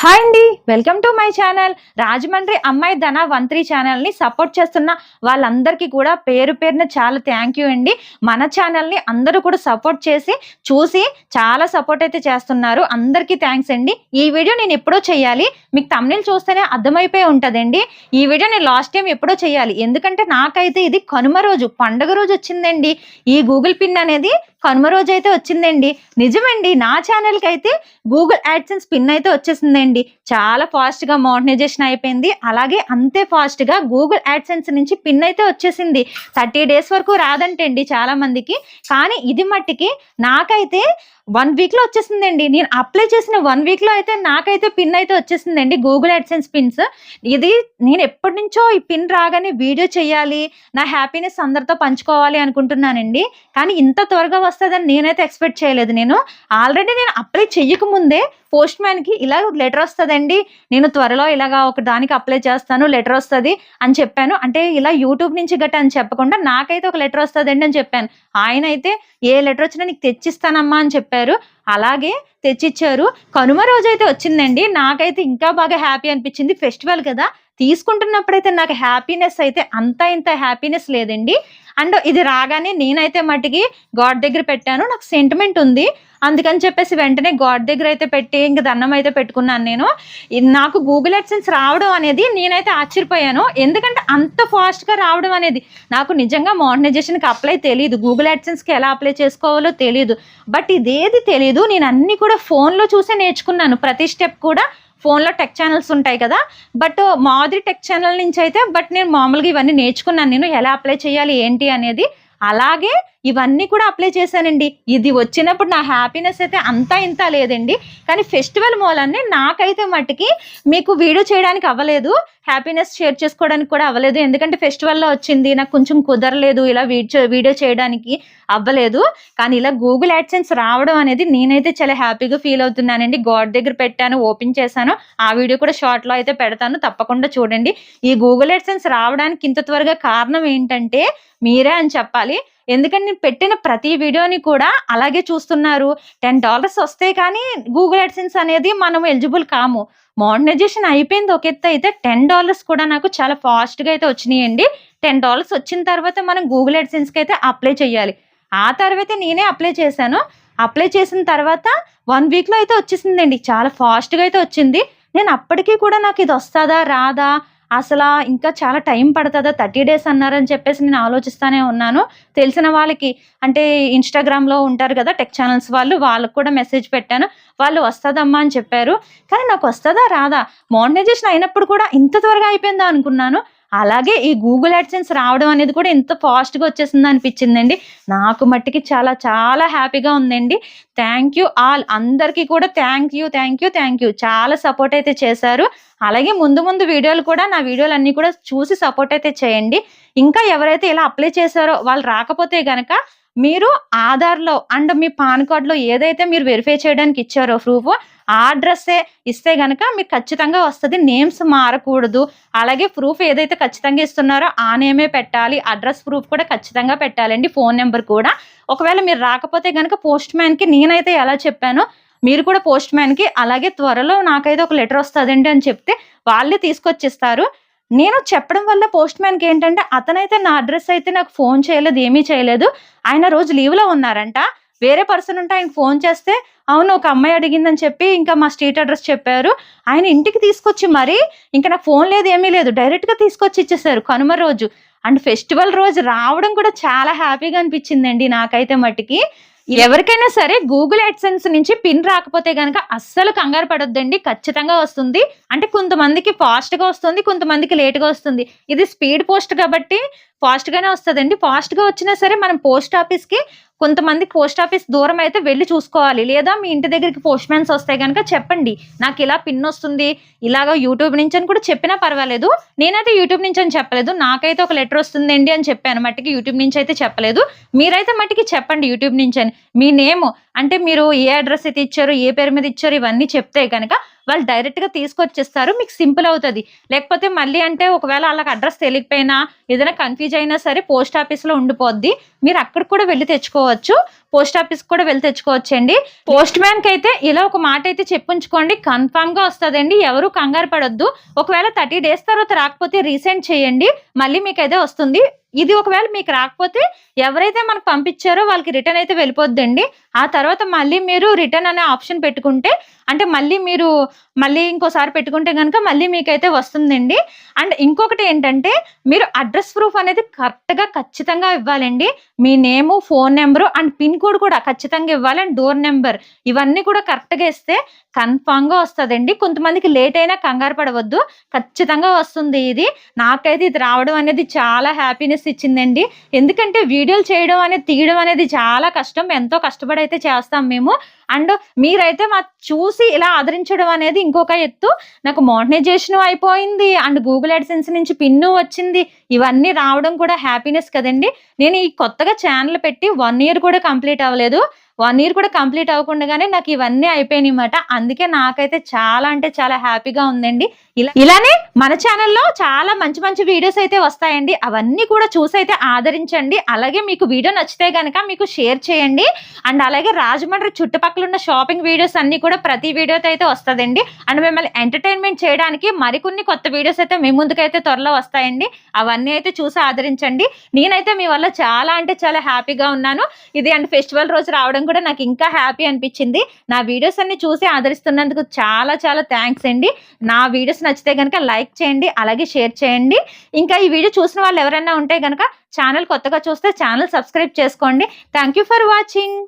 Hi అండి welcome to my channel. Rajahmundry అమ్మాయి ధన వంత్రి ఛానల్ని సపోర్ట్ చేస్తున్న వాళ్ళందరికీ కూడా పేరు పేరున చాలా థ్యాంక్ యూ అండి. మన ఛానల్ని అందరూ కూడా సపోర్ట్ చేసి చూసి చాలా సపోర్ట్ అయితే చేస్తున్నారు. అందరికీ థ్యాంక్స్ అండి. ఈ వీడియో నేను ఎప్పుడో చేయాలి మీకు తమిళ చూస్తేనే అర్థమైపోయి ఉంటుందండి. ఈ వీడియో నేను లాస్ట్ టైం ఎప్పుడో చేయాలి. ఎందుకంటే నాకైతే ఇది కనుమ రోజు పండగ రోజు వచ్చిందండి. ఈ గూగుల్ పిన్ అనేది కనుమ రోజు అయితే వచ్చిందండి. నిజమండి నా ఛానల్కి అయితే గూగుల్ యాడ్సెన్స్ పిన్ అయితే వచ్చేసిందండి. చాలా ఫాస్ట్గా మోడర్నైజేషన్ అయిపోయింది. అలాగే అంతే ఫాస్ట్గా గూగుల్ యాడ్సెన్స్ నుంచి పిన్ అయితే వచ్చేసింది. థర్టీ డేస్ వరకు రాదంటండి చాలా మందికి. కానీ ఇది మట్టికి నాకైతే వన్ వీక్లో వచ్చేసిందండి. నేను అప్లై చేసిన వన్ వీక్లో అయితే నాకైతే పిన్ అయితే వచ్చేసిందండి గూగుల్ యాడ్సెన్స్ పిన్స్ ఇది నేను ఎప్పటి నుంచో ఈ పిన్ రాగానే వీడియో చేయాలి నా హ్యాపీనెస్ అందరితో పంచుకోవాలి అనుకుంటున్నానండి. కానీ ఇంత త్వరగా వస్తుందని నేనైతే ఎక్స్పెక్ట్ చేయలేదు. నేను ఆల్రెడీ నేను అప్లై చెయ్యకముందే పోస్ట్ మ్యాన్కి ఇలా లెటర్ వస్తుందండి. నేను త్వరలో ఇలాగా ఒక దానికి అప్లై చేస్తాను లెటర్ వస్తుంది అని చెప్పాను. అంటే ఇలా యూట్యూబ్ నుంచి గట్ట అని చెప్పకుండా నాకైతే ఒక లెటర్ వస్తుందండి అని చెప్పాను. ఆయన అయితే ఏ లెటర్ వచ్చినా నీకు తెచ్చిస్తానమ్మా అని చెప్పారు. అలాగే తెచ్చిచ్చారు. కనుమ రోజు అయితే వచ్చిందండి. నాకైతే ఇంకా బాగా హ్యాపీ అనిపించింది. ఫెస్టివల్ కదా. తీసుకుంటున్నప్పుడైతే నాకు హ్యాపీనెస్ అయితే అంత ఇంత హ్యాపీనెస్ లేదండి. అండ్ ఇది రాగానే నేనైతే మటుకి గాడ్ దగ్గర పెట్టాను. నాకు సెంటిమెంట్ ఉంది. అందుకని చెప్పేసి వెంటనే గాడ్ దగ్గర అయితే పెట్టి ఇంక దండం అయితే పెట్టుకున్నాను నేను. నాకు గూగుల్ ఎడ్సెన్స్ రావడం అనేది నేనైతే ఆశ్చర్యపోయాను. ఎందుకంటే అంత ఫాస్ట్గా రావడం అనేది నాకు నిజంగా మోడర్నైజేషన్కి అప్లై తెలియదు గూగుల్ ఎడ్సెన్స్కి ఎలా అప్లై చేసుకోవాలో తెలియదు బట్ ఇదేది తెలియదు నేను అన్నీ కూడా ఫోన్లో చూసే నేర్చుకున్నాను. ప్రతి స్టెప్ కూడా ఫోన్లో టెక్ ఛానల్స్ ఉంటాయి కదా. బట్ మాదిరి టెక్ ఛానల్ నుంచి అయితే బట్ నేను మామూలుగా ఇవన్నీ నేర్చుకున్నాను. నేను ఎలా అప్లై చేయాలి ఏంటి అనేది అలాగే ఇవన్నీ కూడా అప్లై చేశానండి. ఇది వచ్చినప్పుడు నా హ్యాపీనెస్ అయితే అంతా ఇంత లేదండి. కానీ ఫెస్టివల్ మూలాన్ని నాకైతే మట్టుకి మీకు వీడియో చేయడానికి అవ్వలేదు. హ్యాపీనెస్ షేర్ చేసుకోవడానికి కూడా అవ్వలేదు. ఎందుకంటే ఫెస్టివల్లో వచ్చింది నాకు కొంచెం కుదరలేదు ఇలా వీడియో వీడియో చేయడానికి అవ్వలేదు. కానీ ఇలా గూగుల్ యాడ్సెన్స్ రావడం అనేది నేనైతే చాలా హ్యాపీగా ఫీల్ అవుతున్నానండి. గాడ్ దగ్గర పెట్టాను ఓపెన్ చేశాను. ఆ వీడియో కూడా షార్ట్లో అయితే పెడతాను. తప్పకుండా చూడండి. ఈ గూగుల్ యాడ్సెన్స్ రావడానికి ఇంత త్వరగా కారణం ఏంటంటే మీరే అని చెప్పాలి. ఎందుకంటే నేను పెట్టిన ప్రతి వీడియోని కూడా అలాగే చూస్తున్నారు. టెన్ డాలర్స్ వస్తే కానీ గూగుల్ అడ్సెన్స్ అనేది మనం ఎలిజిబుల్ కాము. మోడర్నైజేషన్ అయిపోయింది ఒక ఎత్తు అయితే టెన్ డాలర్స్ కూడా నాకు చాలా ఫాస్ట్గా అయితే వచ్చినాయండి. టెన్ డాలర్స్ వచ్చిన తర్వాత మనం గూగుల్ అడ్సెన్స్కి అయితే అప్లై చేయాలి. ఆ తర్వాత నేనే అప్లై చేశాను. అప్లై చేసిన తర్వాత వన్ వీక్లో అయితే వచ్చేసిందండి. చాలా ఫాస్ట్గా అయితే వచ్చింది. నేను అప్పటికీ కూడా నాకు ఇది వస్తుందా రాదా అసలు ఇంకా చాలా టైం పడుతుందా? థర్టీ డేస్ అన్నారని చెప్పేసి నేను ఆలోచిస్తూనే ఉన్నాను. తెలిసిన వాళ్ళకి అంటే ఇన్స్టాగ్రామ్లో ఉంటారు కదా టెక్ ఛానల్స్ వాళ్ళు వాళ్ళకు కూడా మెసేజ్ పెట్టాను. వాళ్ళు వస్తుందమ్మా అని చెప్పారు. కానీ నాకు వస్తుందా? రాదా? మోడనైజేషన్ అయినప్పుడు కూడా ఇంత త్వరగా అయిపోయిందా అనుకున్నాను. అలాగే ఈ గూగుల్ యాడ్సెన్స్ రావడం అనేది కూడా ఎంత ఫాస్ట్గా వచ్చేసింది అనిపించిందండి. నాకు మట్టికి చాలా చాలా హ్యాపీగా ఉందండి. థ్యాంక్ యూ ఆల్ అందరికీ కూడా thank you thank you thank you చాలా సపోర్ట్ అయితే చేశారు. అలాగే ముందు ముందు వీడియోలు కూడా నా వీడియోలు అన్నీ కూడా చూసి సపోర్ట్ అయితే చేయండి. ఇంకా ఎవరైతే ఇలా అప్లై చేశారో వాళ్ళు రాకపోతే గనక మీరు ఆధార్లో అండ్ మీ పాన్ కార్డ్లో ఏదైతే మీరు వెరిఫై చేయడానికి ఇచ్చారో ప్రూఫ్ ఆ అడ్రస్సే ఇస్తే కనుక మీకు ఖచ్చితంగా వస్తుంది. నేమ్స్ మారకూడదు. అలాగే ప్రూఫ్ ఏదైతే ఖచ్చితంగా ఇస్తున్నారో ఆ నేమే పెట్టాలి. అడ్రస్ ప్రూఫ్ కూడా ఖచ్చితంగా పెట్టాలండి. ఫోన్ నెంబర్ కూడా. ఒకవేళ మీరు రాకపోతే కనుక పోస్ట్ మ్యాన్కి నేనైతే ఎలా చెప్పానో? మీరు కూడా పోస్ట్ మ్యాన్కి. అలాగే త్వరలో నాకైతే ఒక లెటర్ వస్తుందండి అని చెప్తే వాళ్ళే తీసుకొచ్చిస్తారు. నేను చెప్పడం వల్ల పోస్ట్ మ్యాన్కి ఏంటంటే అతనైతే నా అడ్రస్ అయితే నాకు ఫోన్ చేయలేదు ఏమీ చేయలేదు. ఆయన రోజు లీవ్లో ఉన్నారంట. వేరే పర్సన్ ఉంటే ఆయన ఫోన్ చేస్తే అవును ఒక అమ్మాయి అడిగిందని చెప్పి ఇంకా మా స్ట్రీట్ అడ్రస్ చెప్పారు. ఆయన ఇంటికి తీసుకొచ్చి మరి ఇంకా నాకు ఫోన్ లేదు ఏమీ లేదు డైరెక్ట్గా తీసుకొచ్చి ఇచ్చేసారు కనుమ రోజు. అండ్ ఫెస్టివల్ రోజు రావడం కూడా చాలా హ్యాపీగా అనిపించిందండి నాకైతే మట్టికి ఎవరికైనా సరే గూగుల్ అడ్సెన్స్ నుంచి పిన్ రాకపోతే కనుక అస్సలు కంగారు పడొద్దండి. ఖచ్చితంగా వస్తుంది. అంటే కొంతమందికి ఫాస్ట్గా వస్తుంది కొంతమందికి లేట్గా వస్తుంది. ఇది స్పీడ్ పోస్ట్ కాబట్టి ఫాస్ట్గానే వస్తుందండి. ఫాస్ట్గా వచ్చినా సరే మనం పోస్ట్ ఆఫీస్కి కొంతమంది పోస్ట్ ఆఫీస్ దూరం అయితే వెళ్ళి చూసుకోవాలి. లేదా మీ ఇంటి దగ్గరికి పోస్ట్ మ్యాన్స్ వస్తే కనుక చెప్పండి. నాకు ఇలా పిన్ వస్తుంది. ఇలాగ యూట్యూబ్ నుంచి అని కూడా చెప్పినా పర్వాలేదు. నేనైతే యూట్యూబ్ నుంచి అని చెప్పలేదు. నాకైతే ఒక లెటర్ వస్తుందండి అని చెప్పాను. మట్టికి యూట్యూబ్ నుంచి అయితే చెప్పలేదు. మీరైతే మట్టికి చెప్పండి యూట్యూబ్ నుంచి అని. మీ నేమ్ అంటే మీరు ఏ అడ్రస్ అయితే ఇచ్చారు ఏ పేరు మీద ఇచ్చారు ఇవన్నీ చెప్తే కనుక వాళ్ళు డైరెక్ట్గా తీసుకొచ్చేస్తారు. మీకు సింపుల్ అవుతుంది. లేకపోతే మళ్ళీ అంటే ఒకవేళ వాళ్ళకి అడ్రస్ తెలియకపోయినా ఏదైనా కన్ఫ్యూజ్ అయినా సరే పోస్ట్ ఆఫీస్లో ఉండిపోద్ది. మీరు అక్కడ కూడా వెళ్ళి తెచ్చుకోవచ్చు. పోస్ట్ ఆఫీస్ కూడా వెళ్ళి తెచ్చుకోవచ్చు అండి పోస్ట్ మ్యాన్కి అయితే ఇలా ఒక మాట అయితే చెప్పుంచుకోండి. కన్ఫామ్గా వస్తుందండి. ఎవరు కంగారు పడొద్దు. ఒకవేళ థర్టీ డేస్ తర్వాత రాకపోతే రీసెండ్ చేయండి. మళ్ళీ మీకు అయితే వస్తుంది. ఇది ఒకవేళ మీకు రాకపోతే ఎవరైతే మనకు పంపించారో వాళ్ళకి రిటర్న్ అయితే వెళ్ళిపోద్దండి. ఆ తర్వాత మళ్ళీ మీరు రిటర్న్ అనే ఆప్షన్ పెట్టుకుంటే అంటే మళ్ళీ మీరు మళ్ళీ ఇంకోసారి పెట్టుకుంటే కనుక మళ్ళీ మీకైతే వస్తుందండి. అండ్ ఇంకొకటి ఏంటంటే మీరు అడ్రస్ ప్రూఫ్ అనేది కరెక్ట్గా ఖచ్చితంగా ఇవ్వాలండి. మీ name phone number and pin code కూడా ఖచ్చితంగా ఇవ్వాలి. అండ్ డోర్ నెంబర్ ఇవన్నీ కూడా కరెక్ట్గా ఇస్తే కన్ఫామ్గా వస్తుందండి. కొంతమందికి లేట్ అయినా కంగారు పడవద్దు. ఖచ్చితంగా వస్తుంది ఇది. నాకైతే ఇది రావడం అనేది చాలా హ్యాపీనెస్ ఇచ్చిందండి. ఎందుకంటే వీడియోలు చేయడం అనేది తీయడం అనేది చాలా కష్టం. ఎంతో కష్టపడి అయితే చేస్తాం మేము. అండ్ మీరైతే మా చూసి ఇలా ఆదరించడం అనేది ఇంకొక ఎత్తు. నాకు మోడనైజేషన్ అయిపోయింది. అండ్ గూగుల్ అడ్సెన్స్ నుంచి పిన్ను వచ్చింది. ఇవన్నీ రావడం కూడా హ్యాపీనెస్ కదండి. నేను ఈ కొత్తగా ఛానల్ పెట్టి వన్ ఇయర్ కూడా కంప్లీట్ అవ్వలేదు. వన్ ఇయర్ కూడా కంప్లీట్ అవ్వకుండానే నాకు ఇవన్నీ అయిపోయినాయి అనమాట అందుకే నాకైతే చాలా అంటే చాలా హ్యాపీగా ఉందండి. ఇలా ఇలానే మన ఛానల్లో చాలా మంచి మంచి వీడియోస్ అయితే వస్తాయండి. అవన్నీ కూడా చూసి అయితే ఆదరించండి. అలాగే మీకు వీడియో నచ్చితే కనుక మీకు షేర్ చేయండి. అండ్ అలాగే రాజమండ్రి చుట్టుపక్కల ఉన్న షాపింగ్ వీడియోస్ అన్ని కూడా ప్రతి వీడియోతో అయితే వస్తుందండి. అండ్ మిమ్మల్ని ఎంటర్టైన్మెంట్ చేయడానికి మరికొన్ని కొత్త వీడియోస్ అయితే మీ ముందుకైతే త్వరలో వస్తాయండి. అవన్నీ అయితే చూసి ఆదరించండి. నేనైతే మీ వల్ల చాలా అంటే చాలా హ్యాపీగా ఉన్నాను. ఇది అండ్ ఫెస్టివల్ రోజు రావడం కూడా నాకు ఇంకా హ్యాపీ అనిపించింది. నా వీడియోస్ అన్ని చూసి ఆదరిస్తున్నందుకు చాలా చాలా థ్యాంక్స్ అండి. నా వీడియోస్ నచ్చితే కనుక లైక్ చేయండి అలాగే షేర్ చేయండి. ఇంకా ఈ వీడియో చూసిన వాళ్ళు ఎవరైనా ఉంటే కనుక ఛానల్ కొత్తగా చూస్తే ఛానల్ సబ్స్క్రైబ్ చేసుకోండి. Thank you for watching